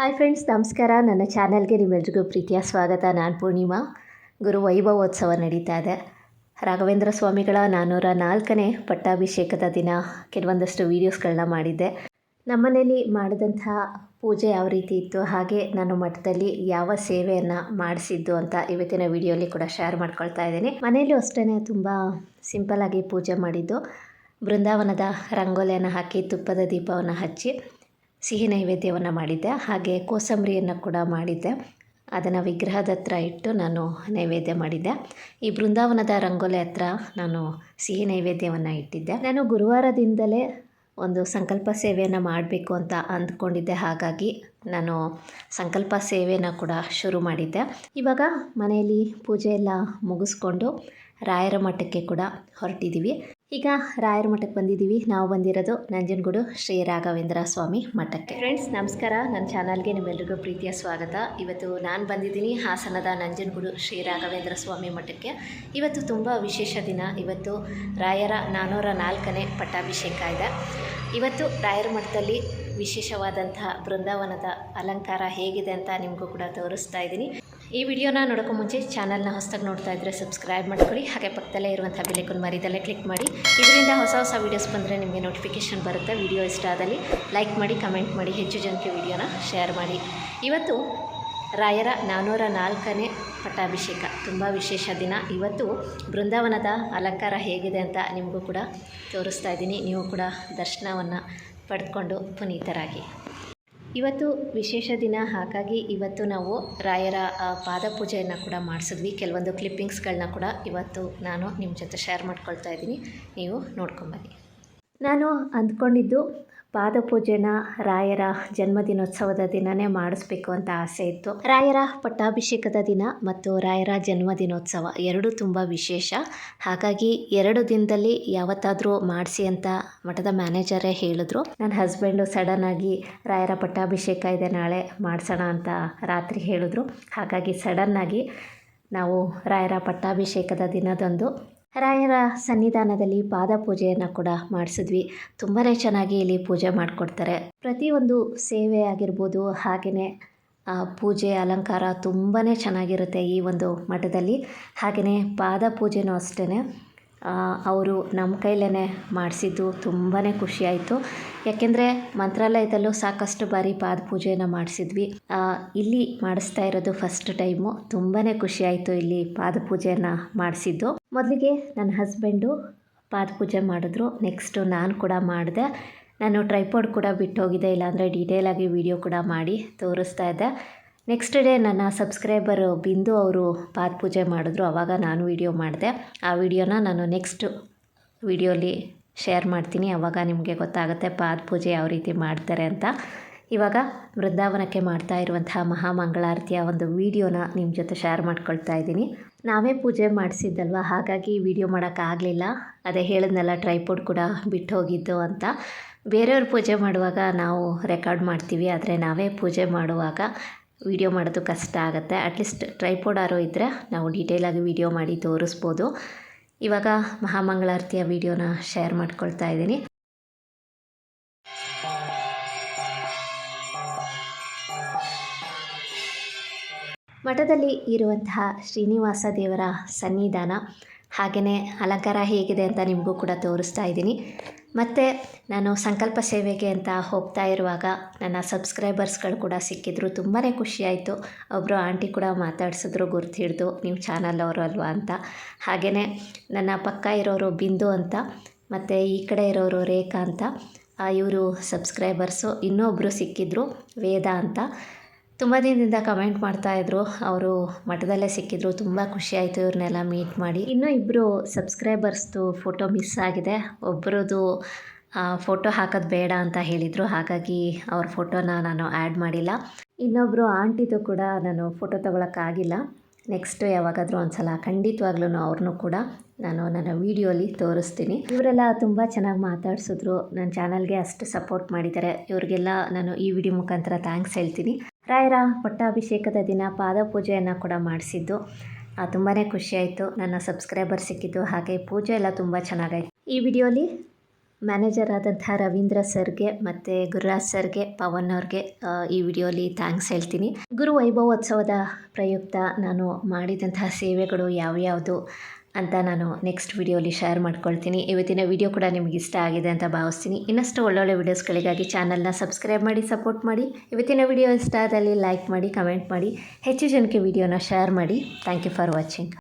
Hi friends, ನಮಸ್ಕಾರ. ನನ್ನ ಚಾನಲ್ಗೆ ನಿಮ್ಮೆಲ್ರಿಗೂ ಪ್ರೀತಿಯ ಸ್ವಾಗತ. ನಾನು ಪೂರ್ಣಿಮಾ. ಗುರು ವೈಭವೋತ್ಸವ ನಡೀತಾ ಇದೆ. ರಾಘವೇಂದ್ರ ಸ್ವಾಮಿಗಳ ನಾನ್ನೂರ ನಾಲ್ಕನೇ ಪಟ್ಟಾಭಿಷೇಕದ ದಿನ. ಕೆಲವೊಂದಷ್ಟು ವೀಡಿಯೋಸ್ಗಳನ್ನ ಮಾಡಿದ್ದೆ. ನಮ್ಮನೇಲಿ ಮಾಡಿದಂತಹ ಪೂಜೆ ಯಾವ ರೀತಿ ಇತ್ತು, ಹಾಗೆ ನಾನು ಮಠದಲ್ಲಿ ಯಾವ ಸೇವೆಯನ್ನು ಮಾಡಿಸಿದ್ದು ಅಂತ ಇವತ್ತಿನ ವಿಡಿಯೋಲಿ ಕೂಡ ಶೇರ್ ಮಾಡ್ಕೊಳ್ತಾ ಇದ್ದೀನಿ. ಮನೆಯಲ್ಲೂ ಅಷ್ಟೇ ತುಂಬ ಸಿಂಪಲ್ಲಾಗಿ ಪೂಜೆ ಮಾಡಿದ್ದು. ಬೃಂದಾವನದ ರಂಗೋಲಿಯನ್ನು ಹಾಕಿ ತುಪ್ಪದ ದೀಪವನ್ನು ಹಚ್ಚಿ ಸಿಹಿ ನೈವೇದ್ಯವನ್ನು ಮಾಡಿದ್ದೆ. ಹಾಗೆ ಕೋಸಂಬರಿಯನ್ನು ಕೂಡ ಮಾಡಿದ್ದೆ. ಅದನ್ನು ವಿಗ್ರಹದ ಹತ್ರ ಇಟ್ಟು ನಾನು ನೈವೇದ್ಯ ಮಾಡಿದ್ದೆ. ಈ ಬೃಂದಾವನದ ರಂಗೋಲಿ ಹತ್ರ ನಾನು ಸಿಹಿ ನೈವೇದ್ಯವನ್ನು ಇಟ್ಟಿದ್ದೆ. ನಾನು ಗುರುವಾರದಿಂದಲೇ ಒಂದು ಸಂಕಲ್ಪ ಸೇವೆಯನ್ನು ಮಾಡಬೇಕು ಅಂತ ಅಂದ್ಕೊಂಡಿದ್ದೆ. ಹಾಗಾಗಿ ನಾನು ಸಂಕಲ್ಪ ಸೇವೆನ ಕೂಡ ಶುರು ಮಾಡಿದ್ದೆ. ಇವಾಗ ಮನೆಯಲ್ಲಿ ಪೂಜೆ ಎಲ್ಲ ಮುಗಿಸ್ಕೊಂಡು ರಾಯರ ಮಠಕ್ಕೆ ಕೂಡ ಹೊರಟಿದ್ದೀವಿ ಈಗ ರಾಯರ ಮಠಕ್ಕೆ ಬಂದಿದ್ದೀವಿ. ನಾವು ಬಂದಿರೋದು ನಂಜನಗೂಡು ಶ್ರೀ ರಾಘವೇಂದ್ರ ಸ್ವಾಮಿ ಮಠಕ್ಕೆ. ಫ್ರೆಂಡ್ಸ್ ನಮಸ್ಕಾರ. ನನ್ನ ಚಾನಲ್ಗೆ ನಿಮ್ಮೆಲ್ಲರಿಗೂ ಪ್ರೀತಿಯ ಸ್ವಾಗತ. ಇವತ್ತು ನಾನು ಬಂದಿದ್ದೀನಿ ಹಾಸನದ ನಂಜನಗೂಡು ಶ್ರೀ ರಾಘವೇಂದ್ರ ಸ್ವಾಮಿ ಮಠಕ್ಕೆ. ಇವತ್ತು ತುಂಬ ವಿಶೇಷ ದಿನ. ಇವತ್ತು ರಾಯರ ನಾನ್ನೂರ ನಾಲ್ಕನೇ ಪಟ್ಟಾಭಿಷೇಕ ಇದೆ. ಇವತ್ತು ರಾಯರ ಮಠದಲ್ಲಿ ವಿಶೇಷವಾದಂತಹ ಬೃಂದಾವನದ ಅಲಂಕಾರ ಹೇಗಿದೆ ಅಂತ ನಿಮಗೂ ಕೂಡ ತೋರಿಸ್ತಾ ಇದ್ದೀನಿ. ಈ ವಿಡಿಯೋನ ನೋಡೋಕ್ಕೂ ಮುಂಚೆ ಚಾನಲ್ನ ಹೊಸದಾಗಿ ನೋಡ್ತಾ ಇದ್ದರೆ ಸಬ್ಸ್ಕ್ರೈಬ್ ಮಾಡ್ಕೊಳ್ಳಿ. ಹಾಗೆ ಪಕ್ಕದಲ್ಲೇ ಇರುವಂಥ ಬೆಲೆಕೊಂಡು ಮರಿದಲ್ಲೇ ಕ್ಲಿಕ್ ಮಾಡಿ. ಇದರಿಂದ ಹೊಸ ಹೊಸ ವೀಡಿಯೋಸ್ ಬಂದರೆ ನಿಮಗೆ ನೋಟಿಫಿಕೇಷನ್ ಬರುತ್ತೆ. ವಿಡಿಯೋ ಇಷ್ಟ ಆದಲ್ಲಿ ಲೈಕ್ ಮಾಡಿ, ಕಮೆಂಟ್ ಮಾಡಿ, ಹೆಚ್ಚು ಜನಕ್ಕೆ ವಿಡಿಯೋನ ಶೇರ್ ಮಾಡಿ. ಇವತ್ತು ರಾಯರ ನಾನ್ನೂರ ನಾಲ್ಕನೇ ಪಟ್ಟಾಭಿಷೇಕ. ತುಂಬ ವಿಶೇಷ ದಿನ. ಇವತ್ತು ಬೃಂದಾವನದ ಅಲಂಕಾರ ಹೇಗಿದೆ ಅಂತ ನಿಮಗೂ ಕೂಡ ತೋರಿಸ್ತಾ ಇದ್ದೀನಿ. ನೀವು ಕೂಡ ದರ್ಶನವನ್ನು ಪಡೆದುಕೊಂಡು ಪುನೀತರಾಗಿ. ಇವತ್ತು ವಿಶೇಷ ದಿನ, ಹಾಗಾಗಿ ಇವತ್ತು ನಾವು ರಾಯರ ಪಾದಪೂಜೆಯನ್ನು ಕೂಡ ಮಾಡಿಸಿದ್ವಿ. ಕೆಲವೊಂದು ಕ್ಲಿಪ್ಪಿಂಗ್ಸ್ಗಳನ್ನ ಕೂಡ ಇವತ್ತು ನಾನು ನಿಮ್ಮ ಜೊತೆ ಶೇರ್ ಮಾಡ್ಕೊಳ್ತಾ ಇದ್ದೀನಿ. ನೀವು ನೋಡ್ಕೊಂಬನ್ನಿ ನಾನು ಅಂದ್ಕೊಂಡಿದ್ದು ಪಾದಪೂಜೆನ ರಾಯರ ಜನ್ಮದಿನೋತ್ಸವದ ದಿನವೇ ಮಾಡಿಸ್ಬೇಕು ಅಂತ ಆಸೆ ಇತ್ತು. ರಾಯರ ಪಟ್ಟಾಭಿಷೇಕದ ದಿನ ಮತ್ತು ರಾಯರ ಜನ್ಮದಿನೋತ್ಸವ ಎರಡೂ ತುಂಬ ವಿಶೇಷ. ಹಾಗಾಗಿ ಎರಡು ದಿನದಲ್ಲಿ ಯಾವತ್ತಾದರೂ ಮಾಡಿಸಿ ಅಂತ ಮಠದ ಮ್ಯಾನೇಜರೇ ಹೇಳಿದ್ರು. ನನ್ನ ಹಸ್ಬೆಂಡು ಸಡನ್ನಾಗಿ ರಾಯರ ಪಟ್ಟಾಭಿಷೇಕ ಇದೆ, ನಾಳೆ ಮಾಡಿಸೋಣ ಅಂತ ರಾತ್ರಿ ಹೇಳಿದ್ರು. ಹಾಗಾಗಿ ಸಡನ್ನಾಗಿ ನಾವು ರಾಯರ ಪಟ್ಟಾಭಿಷೇಕದ ದಿನದಂದು ರಾಯರ ಸನ್ನಿಧಾನದಲ್ಲಿ ಪಾದ ಪೂಜೆಯನ್ನು ಕೂಡ ಮಾಡಿಸಿದ್ವಿ. ತುಂಬಾ ಚೆನ್ನಾಗಿ ಇಲ್ಲಿ ಪೂಜೆ ಮಾಡಿಕೊಡ್ತಾರೆ. ಪ್ರತಿಯೊಂದು ಸೇವೆ ಆಗಿರ್ಬೋದು ಹಾಗೆಯೇ ಪೂಜೆ ಅಲಂಕಾರ ತುಂಬಾ ಚೆನ್ನಾಗಿರುತ್ತೆ ಈ ಒಂದು ಮಠದಲ್ಲಿ. ಹಾಗೆಯೇ ಪಾದ ಪೂಜೆನೂ ಅಷ್ಟೇ ಅವರು ನಮ್ಮ ಕೈಲೇ ಮಾಡಿಸಿದ್ದು ತುಂಬಾ ಖುಷಿಯಾಯಿತು. ಯಾಕೆಂದರೆ ಮಂತ್ರಾಲಯದಲ್ಲೂ ಸಾಕಷ್ಟು ಬಾರಿ ಪಾದ ಪೂಜೆಯನ್ನು ಮಾಡಿಸಿದ್ವಿ. ಇಲ್ಲಿ ಮಾಡಿಸ್ತಾ ಇರೋದು ಫಸ್ಟ್ ಟೈಮು ತುಂಬಾ ಖುಷಿಯಾಯಿತು ಇಲ್ಲಿ ಪಾದ ಪೂಜೆಯನ್ನು ಮಾಡಿಸಿದ್ದು. ಮೊದಲಿಗೆ ನನ್ನ ಹಸ್ಬೆಂಡು ಪಾದ ಪೂಜೆ ಮಾಡಿದ್ರು. ನೆಕ್ಸ್ಟು ನಾನು ಕೂಡ ಮಾಡಿದೆ. ನಾನು ಟ್ರೈಪೋಡ್ ಕೂಡ ಬಿಟ್ಟೋಗಿದ್ದೆ ಇಲ್ಲಾಂದರೆ ಡೀಟೇಲಾಗಿ ವಿಡಿಯೋ ಕೂಡ ಮಾಡಿ ತೋರಿಸ್ತಾ ಇದ್ದೆ. ನೆಕ್ಸ್ಟ್ ಡೇ ನನ್ನ ಸಬ್ಸ್ಕ್ರೈಬರು ಬಿಂದು ಅವರು ಪಾದ ಪೂಜೆ ಮಾಡಿದ್ರು. ಆವಾಗ ನಾನು ವೀಡಿಯೋ ಮಾಡಿದೆ. ಆ ವಿಡಿಯೋನ ನಾನು ನೆಕ್ಸ್ಟ್ ವಿಡಿಯೋಲಿ ಶೇರ್ ಮಾಡ್ತೀನಿ. ಆವಾಗ ನಿಮಗೆ ಗೊತ್ತಾಗುತ್ತೆ ಪಾದ ಪೂಜೆ ಯಾವ ರೀತಿ ಮಾಡ್ತಾರೆ ಅಂತ. ಇವಾಗ ವೃಂದಾವನಕ್ಕೆ ಮಾಡ್ತಾ ಇರುವಂತಹ ಮಹಾಮಂಗಳಾರತಿಯ ಒಂದು ವಿಡಿಯೋನ ನಿಮ್ಮ ಜೊತೆ ಶೇರ್ ಮಾಡ್ಕೊಳ್ತಾ ಇದ್ದೀನಿ. ನಾವೇ ಪೂಜೆ ಮಾಡಿಸಿದ್ದಲ್ವ? ಹಾಗಾಗಿ ವಿಡಿಯೋ ಮಾಡೋಕ್ಕಾಗಲಿಲ್ಲ ಅದೇ ಹೇಳಿದ್ನೆಲ್ಲ ಟ್ರೈಪೋಡ್ ಕೂಡ ಬಿಟ್ಟು ಹೋಗಿದ್ದು ಅಂತ. ಬೇರೆಯವ್ರ ಪೂಜೆ ಮಾಡುವಾಗ ನಾವು ರೆಕಾರ್ಡ್ ಮಾಡ್ತೀವಿ. ಆದರೆ ನಾವೇ ಪೂಜೆ ಮಾಡುವಾಗ ವೀಡಿಯೋ ಮಾಡೋದು ಕಷ್ಟ ಆಗುತ್ತೆ. ಅಟ್ಲೀಸ್ಟ್ ಟ್ರೈಪೋಡಾರೋ ಇದ್ದರೆ ನಾವು ಡೀಟೇಲಾಗಿ ವೀಡಿಯೋ ಮಾಡಿ ತೋರಿಸ್ಬೋದು. ಇವಾಗ ಮಹಾಮಂಗಳಾರತಿಯ ವಿಡಿಯೋನ ಶೇರ್ ಮಾಡ್ಕೊಳ್ತಾ ಇದ್ದೀನಿ. ಮಠದಲ್ಲಿ ಇರುವಂತಹ ಶ್ರೀನಿವಾಸ ದೇವರ ಸನ್ನಿಧಾನ ಹಾಗೆಯೇ ಅಲಂಕಾರ ಹೇಗಿದೆ ಅಂತ ನಿಮಗೂ ಕೂಡ ತೋರಿಸ್ತಾ ಇದ್ದೀನಿ. ಮತ್ತು ನಾನು ಸಂಕಲ್ಪ ಸೇವೆಗೆ ಅಂತ ಹೋಗ್ತಾ ಇರುವಾಗ ನನ್ನ ಸಬ್ಸ್ಕ್ರೈಬರ್ಸ್ಗಳು ಕೂಡ ಸಿಕ್ಕಿದ್ರು. ತುಂಬಾ ಖುಷಿಯಾಯಿತು. ಒಬ್ಬರು ಆಂಟಿ ಕೂಡ ಮಾತಾಡ್ಸಿದ್ರು, ಗುರ್ತು ಹಿಡಿದು, ನೀವು ಚಾನಲ್ ಅವರು ಅಲ್ವಾ? ಅಂತ. ಹಾಗೆಯೇ ನನ್ನ ಪಕ್ಕ ಇರೋರು ಬಿಂದು ಅಂತ, ಮತ್ತು ಈ ಕಡೆ ಇರೋರು ರೇಖಾ ಅಂತ ಇವರು ಸಬ್ಸ್ಕ್ರೈಬರ್ಸು ಇನ್ನೊಬ್ಬರು ಸಿಕ್ಕಿದ್ರು ವೇದ ಅಂತ. ತುಂಬ ದಿನದಿಂದ ಕಮೆಂಟ್ ಮಾಡ್ತಾಯಿದ್ರು ಅವರು ಮಠದಲ್ಲೇ ಸಿಕ್ಕಿದ್ರು. ತುಂಬ ಖುಷಿಯಾಯಿತು ಇವ್ರನ್ನೆಲ್ಲ ಮೀಟ್ ಮಾಡಿ. ಇನ್ನೂ ಇಬ್ಬರು ಸಬ್ಸ್ಕ್ರೈಬರ್ಸ್ದು ಫೋಟೋ ಮಿಸ್ ಆಗಿದೆ. ಒಬ್ಬರದು ಫೋಟೋ ಹಾಕೋದು ಬೇಡ ಅಂತ ಹೇಳಿದರು. ಹಾಗಾಗಿ ಅವ್ರ ಫೋಟೋನ ನಾನು ಆ್ಯಡ್ ಮಾಡಿಲ್ಲ. ಇನ್ನೊಬ್ಬರು ಆಂಟಿದು ಕೂಡ ನಾನು ಫೋಟೋ ತೊಗೊಳಕ್ಕಾಗಿಲ್ಲ ನೆಕ್ಸ್ಟ್ ಯಾವಾಗಾದರೂ ಒಂದು ಸಲ ಖಂಡಿತವಾಗ್ಲೂ ಅವ್ರನ್ನೂ ಕೂಡ ನಾನು ನನ್ನ ವೀಡಿಯೋಲಿ ತೋರಿಸ್ತೀನಿ. ಇವರೆಲ್ಲ ತುಂಬ ಚೆನ್ನಾಗಿ ಮಾತಾಡ್ಸಿದ್ರು. ನನ್ನ ಚಾನಲ್ಗೆ ಅಷ್ಟು ಸಪೋರ್ಟ್ ಮಾಡಿದ್ದಾರೆ. ಇವರಿಗೆಲ್ಲ ನಾನು ಈ ವಿಡಿಯೋ ಮುಖಾಂತರ ಥ್ಯಾಂಕ್ಸ್ ಹೇಳ್ತೀನಿ. ರಾಯರ ಪಟ್ಟಾಭಿಷೇಕದ ದಿನ ಪಾದಪೂಜೆಯನ್ನು ಕೂಡ ಮಾಡಿಸಿದ್ದು ತುಂಬಾ ಖುಷಿಯಾಯಿತು. ನನ್ನ ಸಬ್ಸ್ಕ್ರೈಬರ್ ಸಿಕ್ಕಿದ್ದು ಹಾಗೆ ಪೂಜೆ ಎಲ್ಲ ತುಂಬ ಚೆನ್ನಾಗಾಯಿತು. ಈ ವಿಡಿಯೋಲಿ ಮ್ಯಾನೇಜರ್ ಆದಂಥ ರವೀಂದ್ರ ಸರ್ಗೆ ಮತ್ತು ಗುರುರಾಜ್ ಸರ್ಗೆ, ಪವನ್ ಅವ್ರಿಗೆ ಈ ವಿಡಿಯೋಲಿ ಥ್ಯಾಂಕ್ಸ್ ಹೇಳ್ತೀನಿ. ಗುರು ವೈಭವೋತ್ಸವದ ಪ್ರಯುಕ್ತ ನಾನು ಮಾಡಿದಂತಹ ಸೇವೆಗಳು ಯಾವ್ಯಾವುದು ಅಂತ ನಾನು ನೆಕ್ಸ್ಟ್ ವಿಡಿಯೋಲಿ ಶೇರ್ ಮಾಡ್ಕೊಳ್ತೀನಿ. ಇವತ್ತಿನ ವಿಡಿಯೋ ಕೂಡ ನಿಮಗೆ ಇಷ್ಟ ಆಗಿದೆ ಅಂತ ಭಾವಿಸ್ತೀನಿ. ಇನ್ನಷ್ಟು ಒಳ್ಳೊಳ್ಳೆ ವಿಡಿಯೋಸ್ಗಳಿಗಾಗಿ ಚಾನಲ್ನ ಸಬ್ಸ್ಕ್ರೈಬ್ ಮಾಡಿ ಸಪೋರ್ಟ್ ಮಾಡಿ. ಇವತ್ತಿನ ವಿಡಿಯೋ ಇಷ್ಟ ಆದಲ್ಲಿ ಲೈಕ್ ಮಾಡಿ ಕಮೆಂಟ್ ಮಾಡಿ. ಹೆಚ್ಚು ಜನಕ್ಕೆ ವಿಡಿಯೋನ ಶೇರ್ ಮಾಡಿ. Thank you for watching